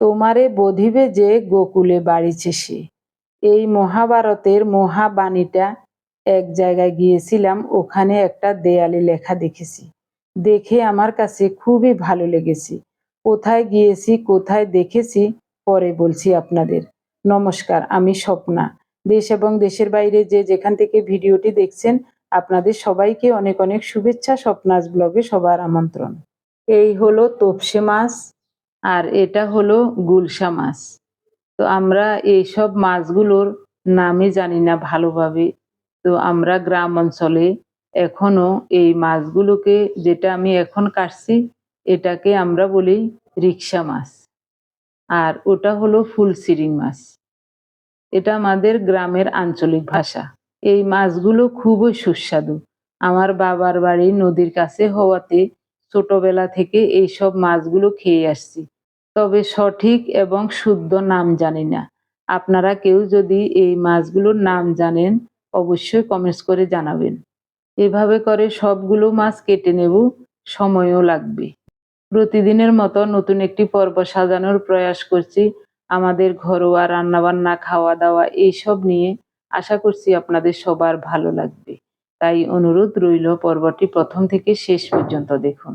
তোমারে বধিবে যে গোকুলে বাড়িছে সে এই মহাভারতের মহাবাণীটা এক জায়গায় গিয়েছিলাম, ওখানে একটা দেয়ালে লেখা দেখেছি। দেখে আমার কাছে খুবই ভালো লেগেছে। কোথায় গিয়েছি, কোথায় দেখেছি, পরে বলছি আপনাদের। নমস্কার, আমি স্বপ্না। দেশ এবং দেশের বাইরে যে যেখান থেকে ভিডিওটি দেখছেন, আপনাদের সবাইকে অনেক অনেক শুভেচ্ছা, স্বপ্নাজ ব্লগে সবার আমন্ত্রণ। এই হলো তোপসে মাছ। আর এটা হলো গুলশা মাছ। তো আমরা এইসব মাছগুলোর নামই জানি না ভালোভাবে। তো আমরা গ্রাম অঞ্চলে এখনও এই মাছগুলোকে যেটা আমি এখন কাটছি, এটাকে আমরা বলি রিক্সা মাছ। আর ওটা হলো ফুলসিরিং মাছ। এটা আমাদের গ্রামের আঞ্চলিক ভাষা। এই মাছগুলো খুবই সুস্বাদু। আমার বাবার বাড়ি নদীর কাছে হওয়াতে ছোটবেলা থেকে এইসব মাছগুলো খেয়ে আসছি। তবে সঠিক এবং শুদ্ধ নাম জানি না। আপনারা কেউ যদি এই মাছগুলোর নাম জানেন, অবশ্যই কমেন্টস করে জানাবেন। এভাবে করে সবগুলো মাছ কেটে নেব, সময়ও লাগবে। প্রতিদিনের মতো নতুন একটি পর্ব সাজানোর প্রয়াস করছি। আমাদের ঘরোয়া রান্নাবান্না খাওয়া দাওয়া এইসব নিয়ে আশা করছি আপনাদের সবার ভালো লাগবে। তাই অনুরোধ রইল পর্বটি প্রথম থেকে শেষ পর্যন্ত দেখুন।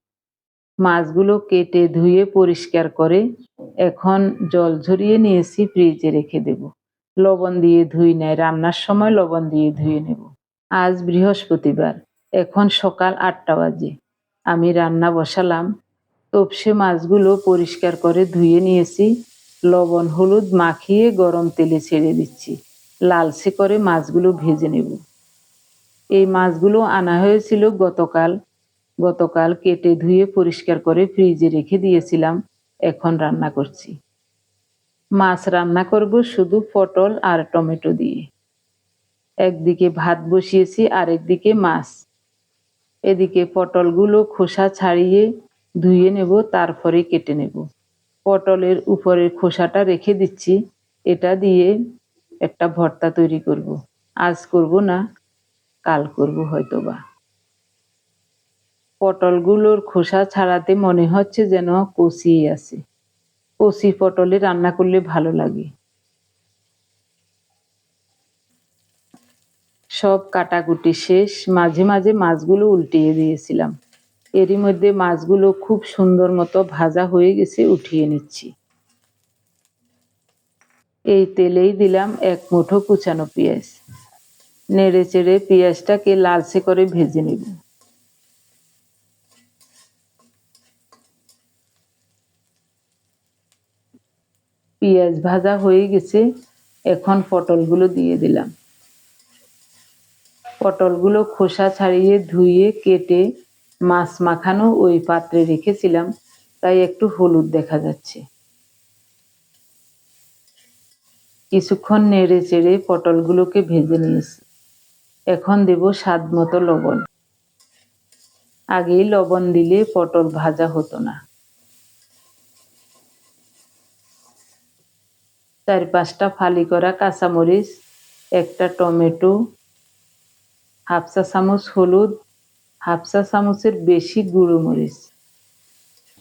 মাছগুলো কেটে ধুয়ে পরিষ্কার করে এখন জল ঝরিয়ে নিয়েছি ফ্রিজে রেখে দেব। লবণ দিয়ে ধুই নেয় রান্নার সময় লবণ দিয়ে ধুয়ে নেব। আজ বৃহস্পতিবার, এখন সকাল আটটা বাজে। আমি রান্না বসালাম, তপসে মাছগুলো পরিষ্কার করে ধুয়ে নিয়েছি, লবণ, হলুদ মাখিয়ে গরম তেলে ছেড়ে দিচ্ছি। লালচে করে মাছগুলো ভেজে নেব। এই মাছগুলো আনা হয়েছিল গতকাল গতকাল কেটে ধুয়ে পরিষ্কার করে ফ্রিজে রেখে দিয়েছিলাম। এখন রান্না করছি। মাছ রান্না করব শুধু পটল আর টমেটো দিয়ে। একদিকে ভাত বসিয়েছি আর একদিকে মাছ। এদিকে পটলগুলো খোসা ছাড়িয়ে ধুয়ে নেব, তারপরে কেটে নেব। পটলের উপরের খোসাটা রেখে দিচ্ছি। এটা দিয়ে একটা ভর্তা তৈরি করব। আজ করব না, কাল করব হয়তো বা পটলগুলোর খোসা ছাড়াতে মনে হচ্ছে যেন কষিয়ে আছে। কষি পটলে রান্না করলে ভালো লাগে। সব কাটাকুটি শেষ, মাঝে মাঝে মাছগুলো উল্টিয়ে দিয়েছিলাম। এরই মধ্যে মাছগুলো খুব সুন্দর মতো ভাজা হয়ে গেছে, উঠিয়ে নিচ্ছি। এই তেলেই দিলাম এক মুঠো কুচানো পেঁয়াজ। নেড়ে চেড়ে পেঁয়াজটাকে লালচে করে ভেজে নেব। পেঁয়াজ ভাজা হয়ে গেছে, এখন পটলগুলো দিয়ে দিলাম। পটলগুলো খোসা ছাড়িয়ে ধুয়ে কেটে মাছ মাখানো ওই পাত্রে রেখেছিলাম, তাই একটু হলুদ দেখা যাচ্ছে। কিছুক্ষণ নেড়ে চেড়ে পটলগুলোকে ভেজে নিয়েছি। এখন দেব স্বাদ মতো লবণ। আগেই লবণ দিলে পটল ভাজা হতো না। চার পাঁচটা ফালি করা কাঁচামরিচ, একটা টমেটো, হাফ চা চামচ হলুদ, হাফ চা চামচের বেশি গুঁড়ো মরিচ।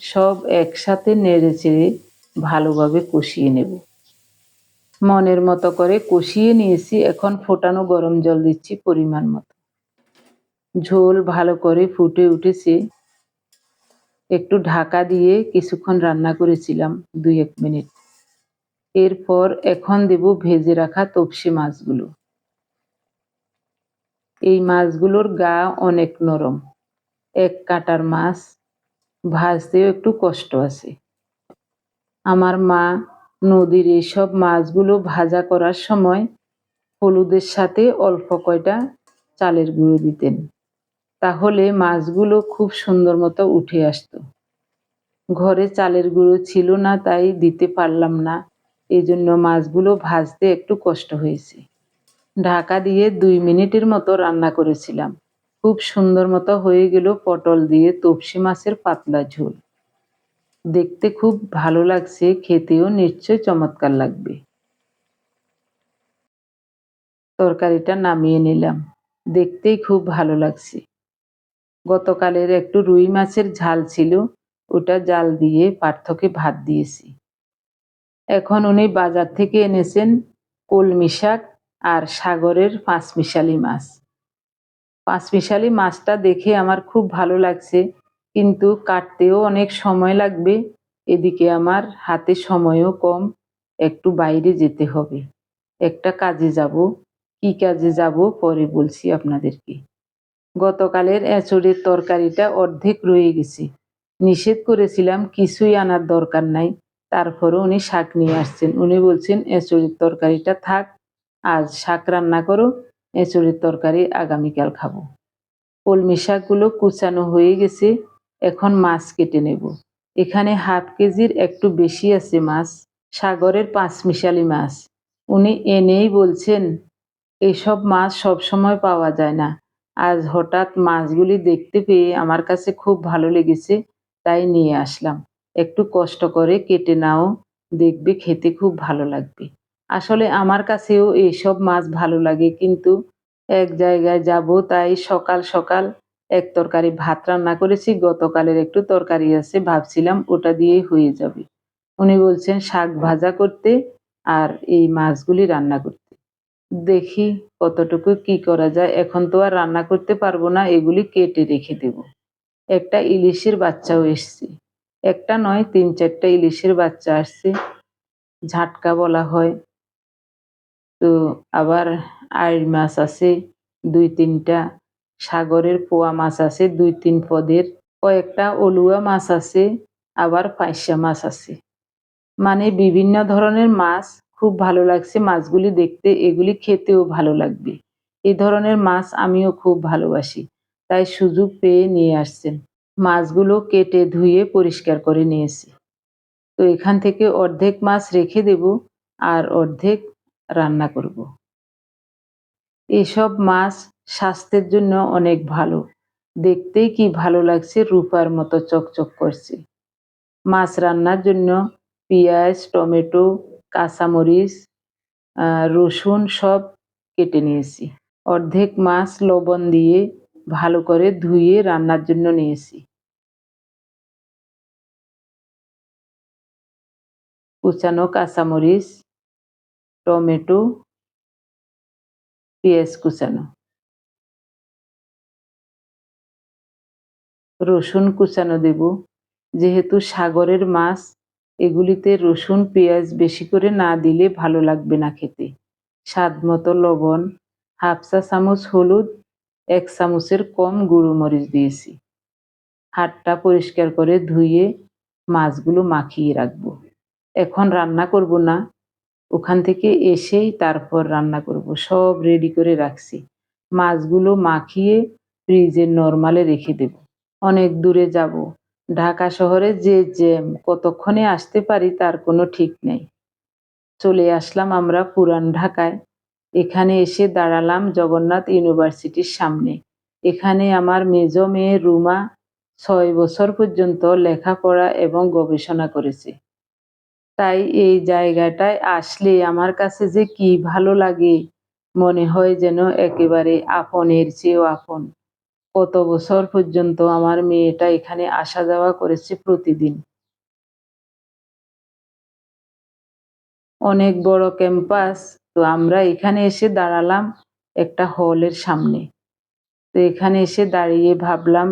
সব একসাথে নেড়ে চেড়ে ভালোভাবে কষিয়ে নেব। মনের মতো করে কষিয়ে নিয়েছি, এখন ফোটানো গরম জল দিচ্ছি পরিমাণ মতো। ঝোল ভালো করে ফুটে উঠেছে। একটু ঢাকা দিয়ে কিছুক্ষণ রান্না করেছিলাম দুই এক মিনিট। এরপর এখন দেব ভেজে রাখা তপসি মাছগুলো। এই মাছগুলোর গা অনেক নরম। এক কাটার মাছ, ভাজতেও একটু কষ্ট আছে। আমার মা নদীর এইসব মাছগুলো ভাজা করার সময় হলুদের সাথে অল্প কয়টা চালের গুঁড়ো দিতেন। তাহলে মাছগুলো খুব সুন্দর মতো উঠে আসতো। ঘরে চালের গুঁড়ো ছিল না, তাই দিতে পারলাম না। এই জন্য মাছগুলো ভাজতে একটু কষ্ট হয়েছে। ঢাকা দিয়ে দুই মিনিটের মতো রান্না করেছিলাম। খুব সুন্দর মতো হয়ে গেল পটল দিয়ে তপসি মাছের পাতলা ঝোল। দেখতে খুব ভালো লাগছে, খেতেও নিশ্চয় চমৎকার লাগবে। তরকারিটা নামিয়ে নিলাম। দেখতেই খুব ভালো লাগছে। গতকালের একটু রুই মাছের ঝাল ছিল, ওটা জাল দিয়ে পার্থকে ভাত দিয়েছি। এখন উনি বাজার থেকে এনেছেন কলমি শাক আর সাগরের পাঁচমিশালি মাছ। পাঁচমিশালি মাছটা দেখে আমার খুব ভালো লাগছে, কিন্তু কাটতেও অনেক সময় লাগবে। এদিকে আমার হাতে সময়ও কম, একটু বাইরে যেতে হবে। একটা কাজে যাব। কি কাজে যাব পরে বলছি আপনাদেরকে। গতকালের এঁচড়ের তরকারিটা অর্ধেক রয়ে গেছে। নিষেধ করেছিলাম, কিছুই আনার দরকার নাই। তারপরে উনি শাক নিয়ে আসছেন। উনি বলছেন এঁচড়ের তরকারিটা থাক, আজ শাক রান্না করো এঁচড়ের তরকারি আগামীকাল খাব। কলমি শাকগুলো কুচানো হয়ে গেছে, এখন মাছ কেটে নেব। এখানে হাফ কেজির একটু বেশি আছে মাছ, সাগরের পাঁচমিশালি মাছ। উনি এনেই বলছেন, এসব মাছ সবসময় পাওয়া যায় না। আজ হঠাৎ মাছগুলি দেখতে পেয়ে আমার কাছে খুব ভালো লেগেছে, তাই নিয়ে আসলাম। একটু কষ্ট করে কেটে নাও, দেখবে খেতে খুব ভালো লাগবে। আসলে আমার কাছেও এইসব মাছ ভালো লাগে, কিন্তু এক জায়গায় যাব তাই সকাল সকাল এক তরকারি ভাত রান্না করেছি, গতকালের একটু তরকারি আছে, ভাবছিলাম ওটা দিয়েই হয়ে যাবে। উনি বলছেন, শাক ভাজা করতে আর এই মাছগুলি রান্না করতে। দেখি কতটুকু কি করা যায়, এখন তো আর রান্না করতে পারব না, এগুলি কেটে রেখে দেব। একটা ইলিশের বাচ্চাও এসছে। একটা নয়, তিন চারটা ইলিশের বাচ্চা আসছে। ঝাটকা বলা হয়। তো আবার আইড় মাছ আছে, দুই তিনটা। সাগরের পোয়া মাছ আছে, দুই তিন পদের। কয়েকটা অলুয়া মাছ আছে, আবার পাইসা মাছ আছে। মানে বিভিন্ন ধরনের মাছ, খুব ভালো লাগছে মাছগুলি দেখতে। এগুলি খেতেও ভালো লাগবে। এই ধরনের মাছ আমিও খুব ভালোবাসি। তাই সুযোগ পেয়ে নিয়ে আসছেন। মাছগুলো কেটে ধুয়ে পরিষ্কার করে নিয়েছি। তো এখান থেকে অর্ধেক মাছ রেখে দেব আর অর্ধেক রান্না করব। এসব মাছ স্বাস্থ্যের জন্য অনেক ভালো। দেখতেই কি ভালো লাগছে রূপার মতো চকচক করছে। মাছ রান্নার জন্য পেঁয়াজ, টমেটো, কাঁচামরিচ রসুন সব কেটে নিয়েছি। অর্ধেক মাছ লবণ দিয়ে ভালো করে ধুয়ে রান্নার জন্য নিয়েছি। কুচানো কাঁচামরিচ টমেটো পেঁয়াজ কুচানো রসুন কুচানো দেব। যেহেতু সাগরের মাছ, এগুলিতে রসুন, পেঁয়াজ বেশি করে না দিলে ভালো লাগবে না খেতে। স্বাদ মতো লবণ, হাফ চা চামচ হলুদ, এক চামচের কম গুঁড়ো মরিচ দিয়েছি। হাতটা পরিষ্কার করে ধুয়ে মাছগুলো মাখিয়ে রাখব। এখন রান্না করব না। ওখান থেকে এসেই তারপর রান্না করব। সব রেডি করে রাখছি। মাছগুলো মাখিয়ে ফ্রিজে নর্মালে রেখে দেব। অনেক দূরে যাব। ঢাকা শহরে যে জ্যাম কতক্ষণে আসতে পারি তার কোনো ঠিক নেই। চলে আসলাম আমরা পুরান ঢাকায়। এখানে এসে দাঁড়ালাম জগন্নাথ ইউনিভার্সিটির সামনে। এখানে আমার মেজ মেয়ে রুমা ছয় বছর পর্যন্ত লেখাপড়া এবং গবেষণা করেছে। তাই এই জায়গাটায় আসলে আমার কাছে যে কি ভালো লাগে, মনে হয় যেন একেবারে আপনের চেয়েও আপন। কত বছর পর্যন্ত আমার মেয়েটা এখানে আসা যাওয়া করেছে প্রতিদিন। অনেক বড় ক্যাম্পাস, তো আমরা এখানে এসে দাঁড়ালাম একটা হলের সামনে। তো এখানে এসে দাঁড়িয়ে ভাবলাম,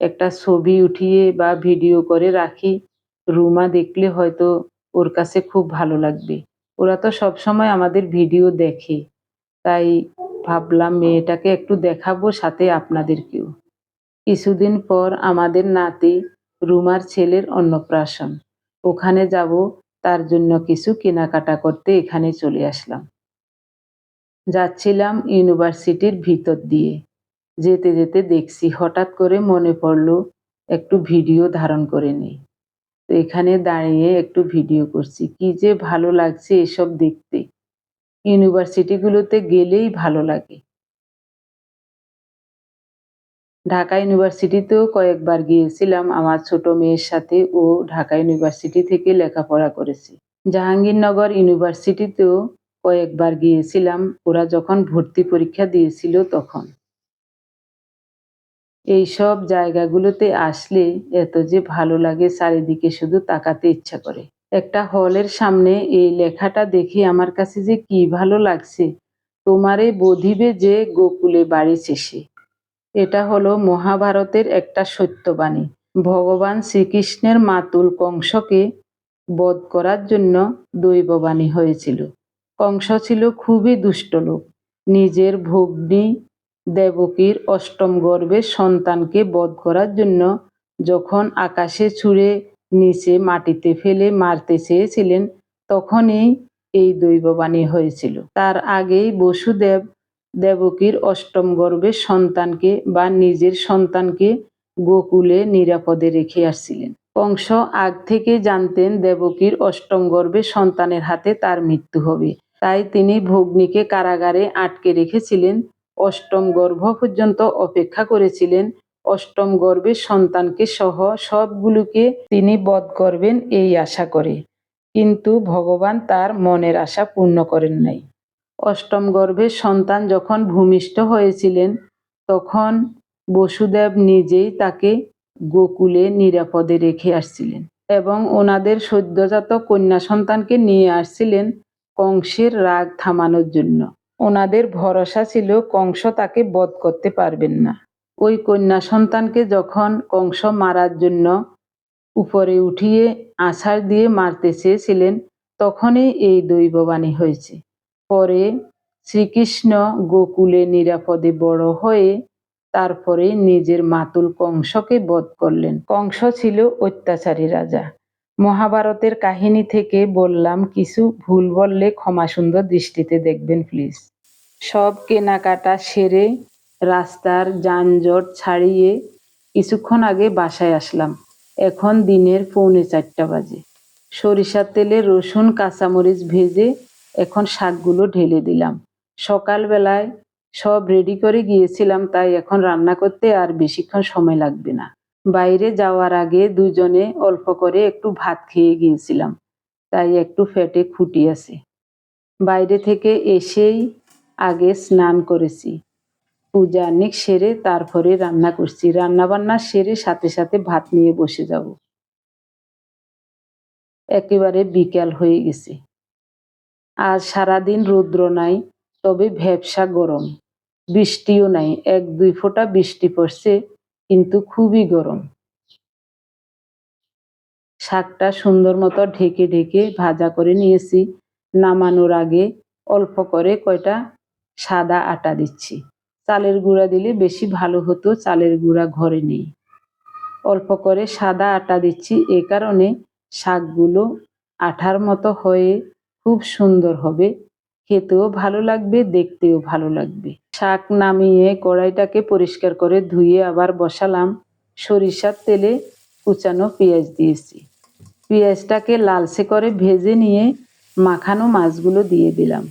একটা ছবি উঠিয়ে বা ভিডিও করে রাখি। রুমা দেখলে হয়তো ওর কাছে খুব ভালো লাগবে। ওরা তো সব সময় আমাদের ভিডিও দেখে। তাই ভাবলাম মেয়েটাকে একটু দেখাবো সাথে আপনাদেরকেও। কিছুদিন পর আমাদের নাতি রুমার ছেলের অন্নপ্রাশন। ওখানে যাব, তার জন্য কিছু কেনাকাটা করতে এখানে চলে আসলাম। যাচ্ছিলাম ইউনিভার্সিটির ভিতর দিয়ে। যেতে যেতে দেখছি হঠাৎ করে মনে পড়ল, একটু ভিডিও ধারণ করে নিই। তো এখানে দাঁড়িয়ে একটু ভিডিও করছি। কি যে ভালো লাগছে এসব দেখতে। ইউনিভার্সিটিগুলোতে গেলেই ভালো লাগে। ঢাকা ইউনিভার্সিটিতেও কয়েকবার গিয়েছিলাম। আমার ছোট মেয়ের সাথে ও ঢাকা ইউনিভার্সিটি থেকে লেখাপড়া করেছে। জাহাঙ্গীরনগর ইউনিভার্সিটিতেও কয়েকবার গিয়েছিলাম। ওরা যখন ভর্তি পরীক্ষা দিয়েছিল তখন। এইসব জায়গাগুলোতে আসলে এত যে ভালো লাগে, চারিদিকে শুধু তাকাতে ইচ্ছা করে। একটা হলের সামনে এই লেখাটা দেখে আমার কাছে যে কি ভালো লাগছে, তোমারে বধিবে যে গোকুলে বাড়ি শেষে। এটা হলো মহাভারতের একটা সত্যবাণী। ভগবান শ্রীকৃষ্ণের মাতুল কংসকে বধ করার জন্য দৈববাণী হয়েছিল। কংস ছিল খুবই দুষ্ট লোক। নিজের ভগ্নী দেবকীর অষ্টম গর্ভের সন্তানকে বধ করার জন্য যখন আকাশে ছুঁড়ে নিচে মাটিতে ফেলে মারতে চেয়েছিলেন, তখনই এই দৈববাণী হয়েছিল। তার আগেই বসুদেব দেবকীর অষ্টম গর্ভের সন্তানকে বা নিজের সন্তানকে গোকুলে নিরাপদে রেখে আসছিলেন। কংস আগ থেকে জানতেন দেবকীর অষ্টম গর্ভের সন্তানের হাতে তার মৃত্যু হবে। তাই তিনি ভগ্নীকে কারাগারে আটকে রেখেছিলেন অষ্টম গর্ভ পর্যন্ত অপেক্ষা করেছিলেন। অষ্টম গর্ভের সন্তানকে সহ সবগুলোকে তিনি বধ করবেন এই আশা করে। কিন্তু ভগবান তার মনের আশা পূর্ণ করেন নাই। অষ্টম গর্ভের সন্তান যখন ভূমিষ্ঠ হয়েছিলেন, তখন বসুদেব নিজেই তাকে গোকুলে নিরাপদে রেখে আসছিলেন এবং ওনাদের সদ্যজাত কন্যা সন্তানকে নিয়ে আসছিলেন কংসের রাগ থামানোর জন্য। ওনাদের ভরসা ছিল কংস তাকে বধ করতে পারবেন না। ওই কন্যা সন্তানকে যখন কংস মারার জন্য উপরে উঠিয়ে আছাড় দিয়ে মারতে চেয়েছিলেন, তখনই এই দৈববাণী হয়েছে। পরে শ্রীকৃষ্ণ গোকুলে নিরাপদে বড় হয়ে তারপরে নিজের মাতুল কংসকে বধ করলেন। কংস ছিল অত্যাচারী রাজা। মহাভারতের কাহিনী থেকে বললাম, কিছু ভুল বললে ক্ষমা সুন্দর দৃষ্টিতে দেখবেন প্লিজ সব কেনাকাটা সেরে রাস্তার যানজট ছাড়িয়ে কিছুক্ষণ আগে বাসায় আসলাম। এখন দিনের পৌনে চারটা বাজে। সরিষার তেলে রসুন, কাঁচামরিচ ভেজে এখন শাকগুলো ঢেলে দিলাম। সকালবেলায় সব রেডি করে গিয়েছিলাম, তাই এখন রান্না করতে আর বেশিক্ষণ সময় লাগবে না। বাইরে যাওয়ার আগে দুজনে অল্প করে একটু ভাত খেয়ে গিয়েছিলাম, তাই একটু ফ্যাটে খুঁটি আছে। বাইরে থেকে এসেই আগে স্নান করেছি। পূজা অনেক সেরে তারপরে রান্না করছি। রান্না বান্না সেরে সাথে সাথে ভাত নিয়ে বসে যাব। একেবারে বিকাল হয়ে গেছে। আজ সারাদিন রৌদ্র নাই, তবে ভ্যাবসা গরম। বৃষ্টিও নাই, এক দুই ফোঁটা বৃষ্টি পড়ছে। কিন্তু খুবই গরম। শাকটা সুন্দর মতো ঢেকে ঢেকে ভাজা করে নিয়েছি। নামানোর আগে অল্প করে কয়টা সাদা আটা দিচ্ছি। চালের গুঁড়া দিলে বেশি ভালো হতো, চালের গুঁড়া ঘরে নেই। অল্প করে সাদা আটা দিচ্ছি, এ কারণে শাকগুলো আঠার মতো হয়ে খুব সুন্দর হবে। খেতেও ভালো লাগবে, দেখতেও ভালো লাগবে। শাক নামিয়ে কড়াইটাকে পরিষ্কার করে ধুয়ে আবার বসালাম। সরিষার তেলে কুচানো পেঁয়াজ দিয়েছি। পেঁয়াজটাকে লালচে করে ভেজে নিয়ে মাখানো মাছগুলো দিয়ে দিলাম।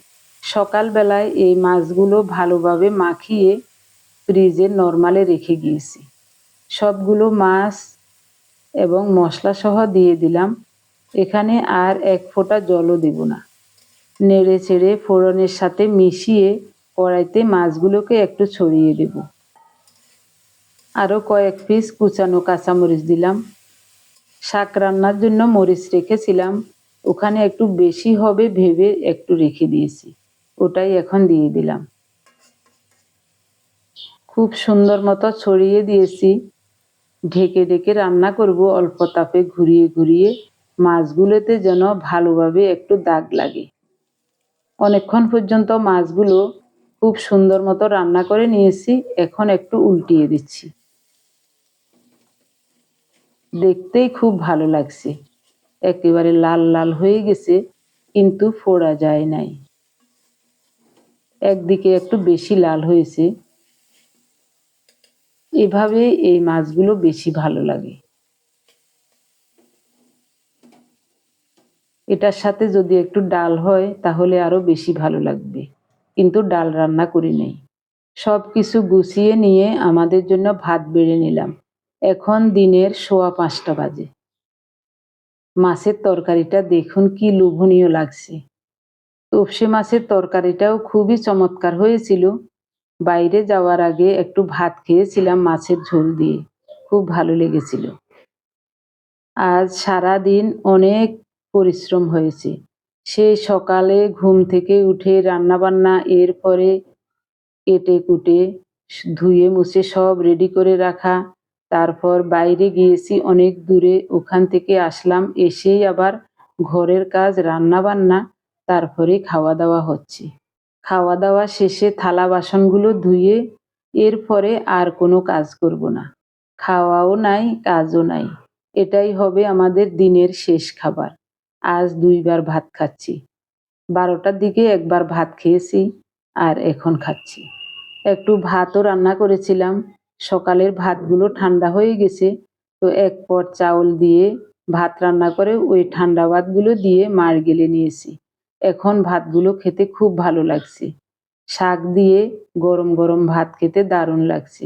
সকালবেলায় এই মাছগুলো ভালোভাবে মাখিয়ে ফ্রিজে নর্মালে রেখে গিয়েছি। সবগুলো মাছ এবং মশলা সহ দিয়ে দিলাম। এখানে আর এক ফোঁটা জলও দেব না। নেড়ে চেড়ে ফোড়নের সাথে মিশিয়ে কড়াইতে মাছগুলোকে একটু ছড়িয়ে দেব। আরও কয়েক পিস কুচানো কাঁচামরিচ দিলাম। শাক রান্নার জন্য মরিচ রেখেছিলাম। ওখানে একটু বেশি হবে ভেবে একটু রেখে দিয়েছি। ওটাই এখন দিয়ে দিলাম। খুব সুন্দর মতো ছড়িয়ে দিয়েছি। ঢেকে ঢেকে রান্না করব অল্প তাপে ঘুরিয়ে ঘুরিয়ে। মাছগুলোতে যেন ভালোভাবে একটু দাগ লাগে। অনেকক্ষণ পর্যন্ত মাছগুলো খুব সুন্দর মতো রান্না করে নিয়েছি। এখন একটু উল্টিয়ে দিচ্ছি। দেখতেই খুব ভালো লাগছে। একেবারে লাল লাল হয়ে গেছে, কিন্তু ফোড়া যায় নাই। একদিকে একটু বেশি লাল হয়েছে। এভাবে এই মাছগুলো বেশি ভালো লাগে। এটার সাথে যদি একটু ডাল হয়, তাহলে আরও বেশি ভালো লাগবে। কিন্তু ডাল রান্না করি নেই। সব কিছু গুছিয়ে নিয়ে আমাদের জন্য ভাত বেড়ে নিলাম। এখন দিনের সোয়া পাঁচটা বাজে। মাছের তরকারিটা দেখুন কি লোভনীয় লাগছে। তপসে মাছের তরকারিটাও খুবই চমৎকার হয়েছিল। বাইরে যাওয়ার আগে একটু ভাত খেয়েছিলাম মাছের ঝোল দিয়ে। খুব ভালো লেগেছিল। আজ সারা দিন অনেক পরিশ্রম হয়েছে। সে সকালে ঘুম থেকে উঠে রান্নাবান্না, এরপরে কেটে কুটে ধুয়ে মুছে সব রেডি করে রাখা। তারপর বাইরে গিয়েছি, অনেক দূরে। ওখান থেকে আসলাম, এসেই আবার ঘরের কাজ রান্না বান্না তারপরে খাওয়া দাওয়া হচ্ছে। খাওয়া দাওয়া শেষে থালা বাসনগুলো ধুয়ে এরপরে আর কোনো কাজ করব না। খাওয়াও নাই, কাজও নাই। এটাই হবে আমাদের দিনের শেষ খাবার। আজ দুইবার ভাত খাচ্ছি। বারোটার দিকে একবার ভাত খেয়েছি আর এখন খাচ্ছি। একটু ভাতও রান্না করেছিলাম। সকালের ভাতগুলো ঠান্ডা হয়ে গেছে, তো এক পট চাউল দিয়ে ভাত রান্না করে ওই ঠান্ডা ভাতগুলো দিয়ে মার গেলে নিয়েছি। এখন ভাতগুলো খেতে খুব ভালো লাগছে। শাক দিয়ে গরম গরম ভাত খেতে দারুণ লাগছে।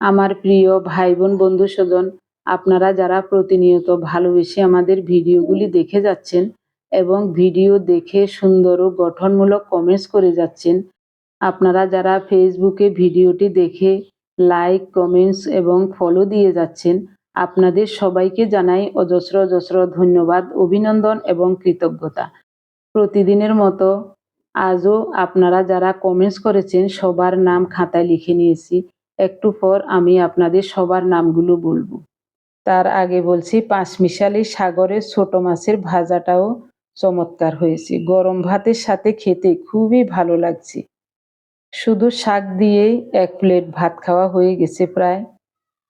আমার প্রিয় ভাই বোন বন্ধু স্বজন আপনারা যারা প্রতিনিয়ত ভালোবেসে আমাদের ভিডিওগুলি দেখে যাচ্ছেন এবং ভিডিও দেখে সুন্দর ও গঠনমূলক কমেন্টস করে যাচ্ছেন, আপনারা যারা ফেসবুকে ভিডিওটি দেখে লাইক কমেন্টস এবং ফলো দিয়ে যাচ্ছেন, আপনাদের সবাইকে জানাই অজস্র অজস্র ধন্যবাদ, অভিনন্দন এবং কৃতজ্ঞতা। প্রতিদিনের মতো আজও আপনারা যারা কমেন্টস করেছেন, সবার নাম খাতায় লিখে নিয়েছি। একটু পর আমি আপনাদের সবার নামগুলো বলব। তার আগে বলছি, পাঁচমিশালি সাগরের ছোট মাছের ভাজাটাও চমৎকার হয়েছে। গরম ভাতের সাথে খেতে খুবই ভালো লাগছে। শুধু শাক দিয়েই এক প্লেট ভাত খাওয়া হয়ে গেছে প্রায়।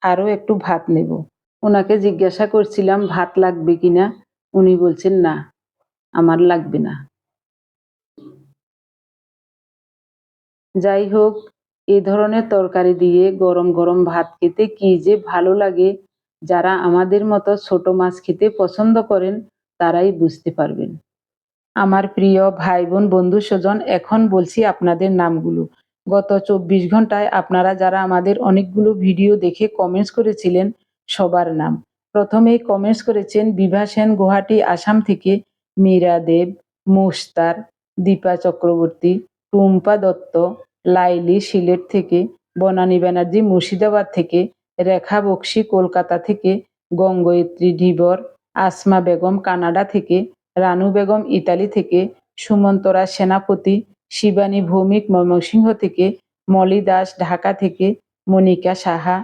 আরও একটু ভাত নেব। ওনাকে জিজ্ঞাসা করছিলাম, ভাত লাগবে কি না? উনি বলছেন, না, আমার লাগবে না। যাই হোক, এ ধরনের তরকারি দিয়ে গরম গরম ভাত খেতে কি যে ভালো লাগে যারা আমাদের মতো ছোট মাছ খেতে পছন্দ করেন, তারাই বুঝতে পারবেন। আমার প্রিয় ভাই বোন বন্ধু, স্বজন, এখন বলছি আপনাদের নামগুলো। গত চব্বিশ ঘন্টায় আপনারা যারা আমাদের অনেকগুলো ভিডিও দেখে কমেন্টস করেছিলেন, সবার নাম। প্রথমেই কমেন্টস করেছেন বিভা সেন গুয়াহাটি, আসাম থেকে মীরা দেব মুস্তার দীপা চক্রবর্তী, টুম্পা দত্ত, লাইলি সিলেট থেকে, বনানী ব্যানার্জি মুর্শিদাবাদ থেকে রেখা বক্সি কলকাতা থেকে গঙ্গোয়ত্রী ধীবর আসমা বেগম কানাডা থেকে, রানু বেগম ইতালি থেকে, সুমন্তরা সেনাপতি, শিবানী ভৌমিক ময়মনসিংহ থেকে, মলি দাস ঢাকা থেকে, Monika Saha,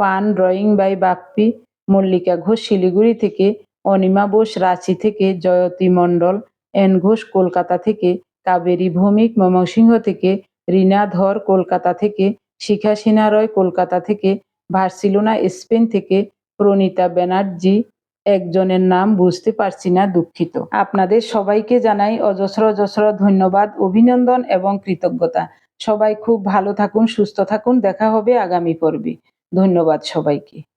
pen drawing by Bappi, Mallika Ghosh Siliguri থেকে, অনিমা বোস রাঁচি থেকে, জয়তী মণ্ডল, এন ঘোষ কলকাতা থেকে, কাবেরী ভৌমিক ময়মনসিংহ থেকে, রিনা ধর কলকাতা থেকে, শিখা সিনহা রয় কলকাতা থেকে বার্সিলোনা, স্পেন থেকে প্রণীতা ব্যানার্জি একজনের নাম বুঝতে পারছি না দুঃখিত। আপনাদের সবাইকে জানাই অজস্র অজস্র ধন্যবাদ, অভিনন্দন এবং কৃতজ্ঞতা। সবাই খুব ভালো থাকুন, সুস্থ থাকুন, দেখা হবে আগামী পর্বে। ধন্যবাদ সবাইকে।